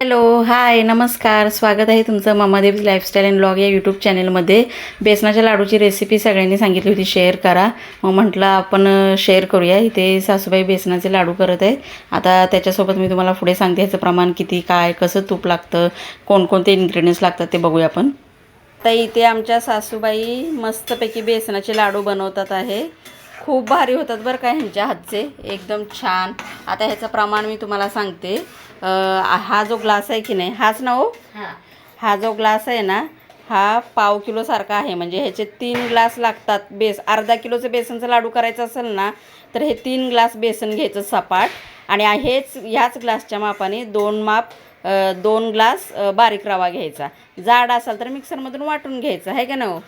Hello hi नमस्कार. स्वागत आहे तुमचं ममादेवी लाईफस्टाईल अँड ब्लॉग या यूट्यूब चॅनलमध्ये बेसनाच्या लाडूची रेसिपी सगळ्यांनी सांगितली होती शेअर करा. मग म्हटलं आपण शेअर करूया. इथे सासूबाई बेसनाचे लाडू करत आहे आता त्याच्यासोबत मी तुम्हाला पुढे सांगते ह्याचं प्रमाण किती काय कसं तूप लागतं कोणकोणते इन्ग्रेडियंट्स लागतात ते बघूया आपण. तर इथे आमच्या सासूबाई मस्तपैकी बेसनाचे लाडू बनवतात आहे. खूप भारी होतात बरं का ह्यांच्या हातचे. एकदम छान. आता ह्याचं प्रमाण मी तुम्हाला सांगते. हा जो ग्लास आहे की नाही हाच ना हो? हा. जो ग्लास आहे ना हा पाव किलो सारखा आहे. म्हणजे ह्याचे तीन ग्लास लागतात बेस. अर्धा किलोचं बेसनचं लाडू करायचं असेल ना तर हे तीन ग्लास बेसन घ्यायचं सपाट. आणि हेच ह्याच ग्लासच्या मापाने दोन माप दोन ग्लास बारीक रवा घ्यायचा. जाड असाल तर मिक्सरमधून वाटून घ्यायचं. आहे का ना हो.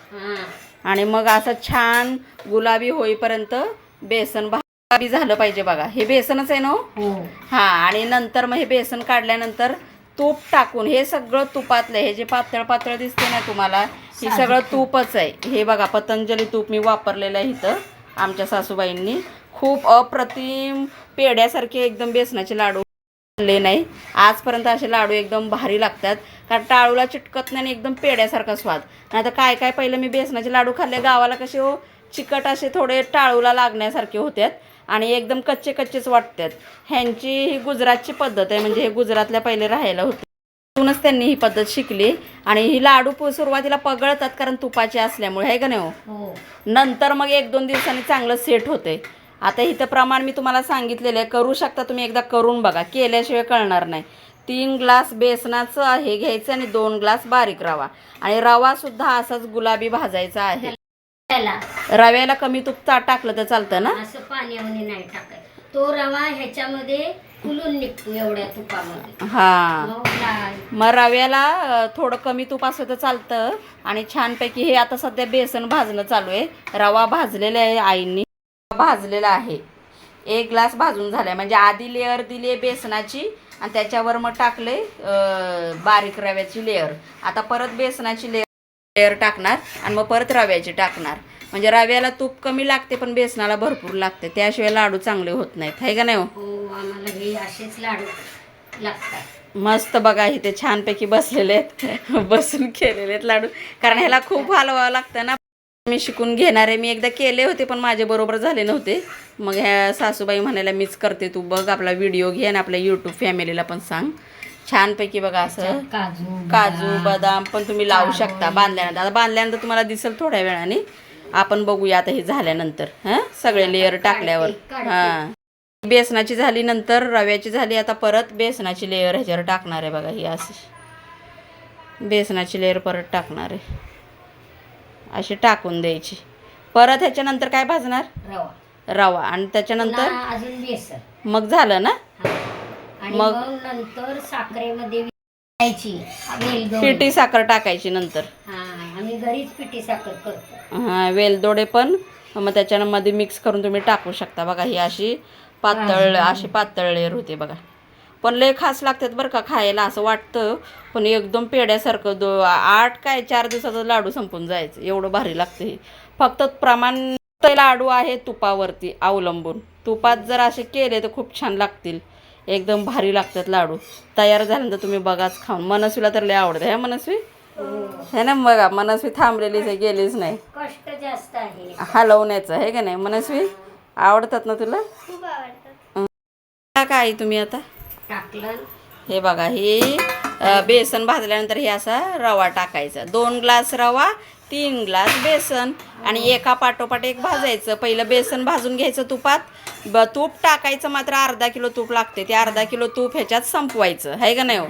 आणि मग असं छान गुलाबी होईपर्यंत बेसन भाबी झालं पाहिजे बघा. हे बेसनच आहे ना हो? हां. आणि नंतर मग हे बेसन काढल्यानंतर तूप टाकून हे सगळं तुपातलं. हे जे पातळ पातळ दिसते ना तुम्हाला हे सगळं तूपच आहे. हे बघा पतंजली तूप मी वापरलेलं आहे इथं आमच्या सासूबाईंनी. खूप अप्रतिम पेड्यासारखे एकदम बेसनाचे लाडू नाही. आजपर्यंत असे लाडू एकदम भारी लागतात. कारण टाळूला चिटकत नाही आणि एकदम पेड्यासारखा स्वाद. नाही तर काय काय पहिलं मी बेसनाचे लाडू खाल्ले गावाला कसे हो चिकट असे थोडे टाळूला लागण्यासारखे होत्यात आणि एकदम कच्चे कच्चेच वाटतात ह्यांची ही गुजरातची पद्धत आहे म्हणजे हे गुजरातल्या पहिले राहायला होते. तिथूनच त्यांनी ही पद्धत शिकली आणि ही लाडू सुरुवातीला पगळतात कारण तुपाचे असल्यामुळे आहे का नाही हो? नंतर मग एक दोन दिवसांनी चांगलं सेट होते आता इथं प्रमाण मी तुम्हाला सांगितलेलं आहे करू शकता तुम्ही एकदा करून बघा केल्याशिवाय कळणार नाही. तीन ग्लास बेसनाचं आहे घ्यायचं आणि दोन ग्लास बारीक रवा. आणि रवासुद्धा असाच गुलाबी भाजायचा आहे. रव्याला कमी तूप टाकलं तर चालतं ना? असं पाण्यामध्ये नाही टाकायचं तो रवा ह्याच्यामध्ये फुलून निघतो एवढ्या तुपामध्ये. हां. मग रव्याला थोडं कमी तूप असलं तर चालतं. आणि छानपैकी हे आता सध्या बेसन भाजणं चालू आहे. रवा भाजलेला आहे आईंनी. भाजलेला आहे. एक ग्लास भाजून झालाय. म्हणजे आधी लेअर दिली आहे बेसनाची. आणि त्याच्यावर मग टाकले बारीक रव्याची लेअर आता परत बेसनाची लेअर लेअर टाकणार आणि मग परत रव्याची टाकणार. म्हणजे रव्याला तूप कमी लागते पण बेसनाला भरपूर लागते. त्याशिवाय लाडू चांगले होत नाहीत. आहे का नाही हो? हे असेच लाडू लागतात. मस्त बघा इथे छानपैकी बसलेले आहेत. बसून केलेले आहेत लाडू. कारण ह्याला खूप हलवावं लागतं ना. मी शिकून घेणार आहे. मी एकदा केले होते पण माझे बरोबर झाले नव्हते. मग ह्या सासूबाई म्हणायला मीच करते तू बघ आपला व्हिडिओ घे आणि आपल्या यूट्यूब फॅमिलीला पण सांग. छानपैकी बघा असं. काजू काजू बदाम पण तुम्ही लावू शकता बांधल्यानंतर. आता बांधल्यानंतर तुम्हाला दिसेल थोड्या वेळाने. आपण बघूया आता हे झाल्यानंतर. हां? सगळे लेअर टाकल्यावर. हां. बेसनाची झाली नंतर रव्याची झाली आता परत बेसनाची लेअर ह्याच्यावर टाकणार आहे बघा ही अशी. बेसनाची लेअर परत टाकणार आहे. अशी टाकून द्यायची. परत ह्याच्यानंतर काय भाजणार? रवा. रवा. आणि त्याच्यानंतर? पुन्हा अजून बेसन. मग झालं ना. आणि मग- मग नंतर साखरेमध्ये विलायची वेलदोडे. पिठी साखर टाकायची नंतर. हा आम्ही घरीच पिठी साखर करतो. हां वेलदोडे पण. मग त्याच्यामध्ये मिक्स करून तुम्ही टाकू शकता. बघा ही अशी पातळ अशी पातळ लेअर होते बघा. पण लय खास लागतात बरं का खायला असं वाटतं. पण एकदम पेड्यासारखं दो आठ काय चार दिवसाचा लाडू संपून जायचं. एवढं भारी लागतं हे. फक्त प्रमाण ते लाडू आहे तुपावरती अवलंबून. तुपात जर असे केले तर खूप छान लागतील. एकदम भारी लागतात लाडू. तयार झाल्यानंतर तुम्ही बघाच खाऊन. मनस्वीला तर लय आवडतं. ह्या मनस्वी? हे. ना बघा मनस्वी थांबलेलीच आहे गेलीच नाही. कष्ट जास्त आहे. हलवण्याचं आहे का नाही? मनस्वी आवडतात ना तुला? काय तुम्ही आता? टाकलं. हे बघा हे बेसन भाजल्यानंतर हे असा रवा टाकायचा. दोन ग्लास रवा तीन ग्लास बेसन आणि एका पाठोपाठ एक भाजायचं. पहिलं बेसन भाजून घ्यायचं तुपात. ब तूप टाकायचं मात्र अर्धा किलो तूप लागते ते अर्धा किलो तूप ह्याच्यात संपवायचं. आहे का नाही हो?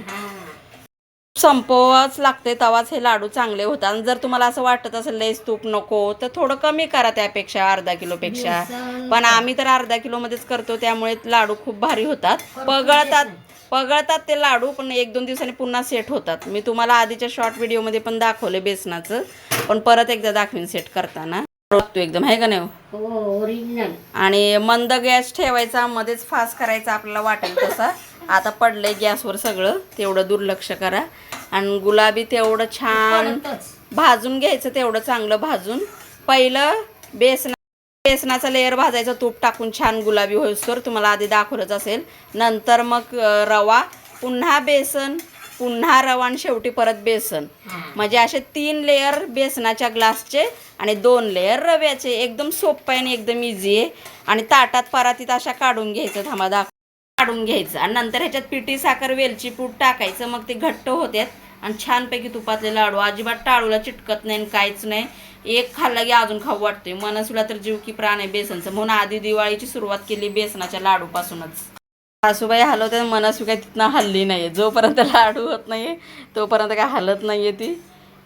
संपवाच लागते तवाच हे लाडू चांगले होतात. आणि जर तुम्हाला असं वाटत असेल लयच तूप नको तर थोडं कमी करा त्यापेक्षा अर्धा किलोपेक्षा. पण आम्ही तर अर्धा किलोमध्येच करतो त्यामुळे लाडू खूप भारी होतात. पगळतात पगळतात ते लाडू पण एक दोन दिवसांनी पुन्हा सेट होतात. मी तुम्हाला आधीच्या शॉर्ट व्हिडिओमध्ये पण दाखवले बेसनाचं पण परत एकदा दाखवीन सेट करताना. एकदम आहे का नाही हो? हो आणि मंद गॅस ठेवायचा मध्येच फास्ट करायचा आपल्याला वाटेल तसा. आता पडलंय गॅसवर सगळं तेवढं दुर्लक्ष करा. आणि गुलाबी तेवढं छान भाजून घ्यायचं तेवढं चांगलं भाजून. पहिलं बेसना बेसनाचा लेअर भाजायचा तूप टाकून छान गुलाबी होईस्तोवर तुम्हाला आधी दाखवलंच असेल. नंतर मग रवा पुन्हा बेसन पुन्हा रवा आणि शेवटी परत बेसन. म्हणजे असे तीन लेअर बेसनाच्या ग्लासचे आणि दोन लेअर रव्याचे. एकदम सोपं आहे आणि एकदम इझी आहे. आणि ताटात परातीत अशा काढून घ्यायचं. थांबा दाख काढून घ्यायचं. आणि नंतर ह्याच्यात पिठी साखर वेलची पूड टाकायचं. मग ते घट्ट होतात आणि छानपैकी तुपातले लाडू. अजिबात टाळूला चिटकत नाही आणि काहीच नाही. एक खाल्ला की अजून खाऊ वाटतोय. मनसुला तर जीव की प्राण आहे बेसनचं. म्हणून आधी दिवाळीची सुरुवात केली बेसनाच्या लाडूपासूनच. सासूबाई हलवते मनसू काय तिथनं हल्ली नाही जोपर्यंत लाडू होत नाही तोपर्यंत काय हलत नाही आहे ती.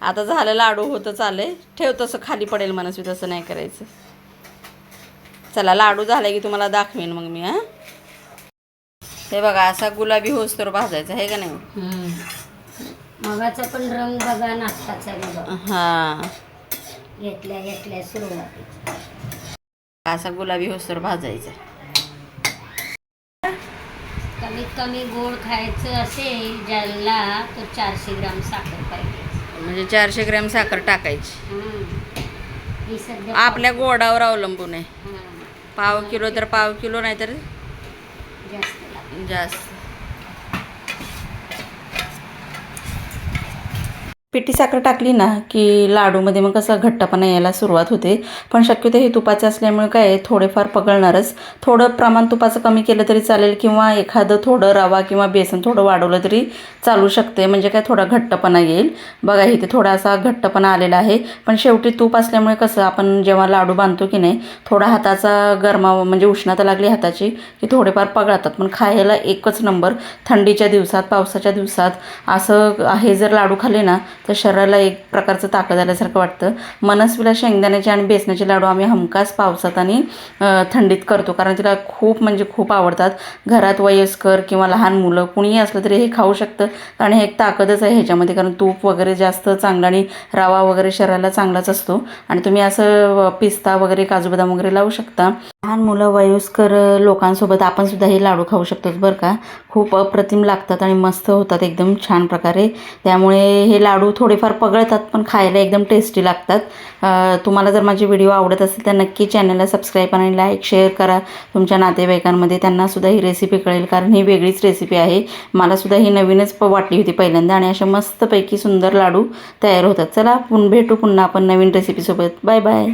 आता झालं लाडू होतं चालय ठेव तसं खाली पडेल मनसू तसं नाही करायचं. चला लाडू झाला की तुम्हाला दाखवेन मग मी हां? हे बघा असा गुलाबी होस तर भाजायचा आहे का नाही. मगाचा पण रंग बघा नाश्ताचा बघा हां. घेतल्या घेतल्या असा गुलाबी होस तर भाजायचा. कमीत कमी गोड खायचं असेल ज्याला तो चारशे ग्राम साखर पाहिजे. म्हणजे चारशे ग्रॅम साखर टाकायची. ही आपल्या गोडावर अवलंबून आहे. पाव किलो तर पाव किलो नाही तर जास्त लागतं. जास्त पिठी साखर टाकली ना की लाडूमध्ये मग कसं घट्टपणा यायला सुरुवात होते. पण शक्यतो हे तुपाचे असल्यामुळे काय थोडेफार पगळणारच. थोडं प्रमाण तुपाचं कमी केलं तरी चालेल किंवा एखादं थोडं रवा किंवा बेसन थोडं वाढवलं तरी चालू शकते. म्हणजे काय थोडा घट्टपणा येईल. बघा इथे थोडासा घट्टपणा आलेला आहे. पण शेवटी तूप असल्यामुळे कसं आपण जेव्हा लाडू बांधतो की नाही थोडा हाताचा गरमा म्हणजे उष्णता लागली हाताची की थोडेफार पगळतात. पण खायला एकच नंबर थंडीच्या दिवसात पावसाच्या दिवसात असं हे जर लाडू खाल्ले ना तर शरीराला एक प्रकारचं ताकद आल्यासारखं वाटतं. मनस्वीला शेंगदाण्याचे आणि बेसनाचे लाडू आम्ही हमखास पावसात आणि थंडीत करतो. कारण तिला खूप म्हणजे खूप आवडतात. घरात वयस्कर किंवा लहान मुलं कुणीही असलं तरी हे खाऊ शकतं. कारण हे एक ताकदच आहे ह्याच्यामध्ये. कारण तूप वगैरे जास्त चांगलं आणि रवा वगैरे शरीराला चांगलाच असतो. आणि तुम्ही असं पिस्ता वगैरे काजू बदाम वगैरे लावू शकता. लहान मुलं वयस्कर लोकांसोबत आपण सुद्धा हे लाडू खाऊ शकतो बरं का. खूप अप्रतिम लागतात आणि मस्त होतात एकदम छान प्रकारे. त्यामुळे हे लाडू थोडेफार पगळतात पण खायला एकदम टेस्टी लागतात. तुम्हाला जर माझे व्हिडिओ आवडत असेल तर नक्की चॅनलला सबस्क्राईब आणि लाईक शेअर करा. तुमच्या नातेवाईकांमध्ये त्यांनासुद्धा ही रेसिपी कळेल कारण ही वेगळीच रेसिपी आहे. मलासुद्धा ही नवीनच प- वाटली होती पहिल्यांदा आणि अशा मस्तपैकी सुंदर लाडू तयार होतात. चला पुन भेटू पुन्हा आपण नवीन रेसिपीसोबत बाय बाय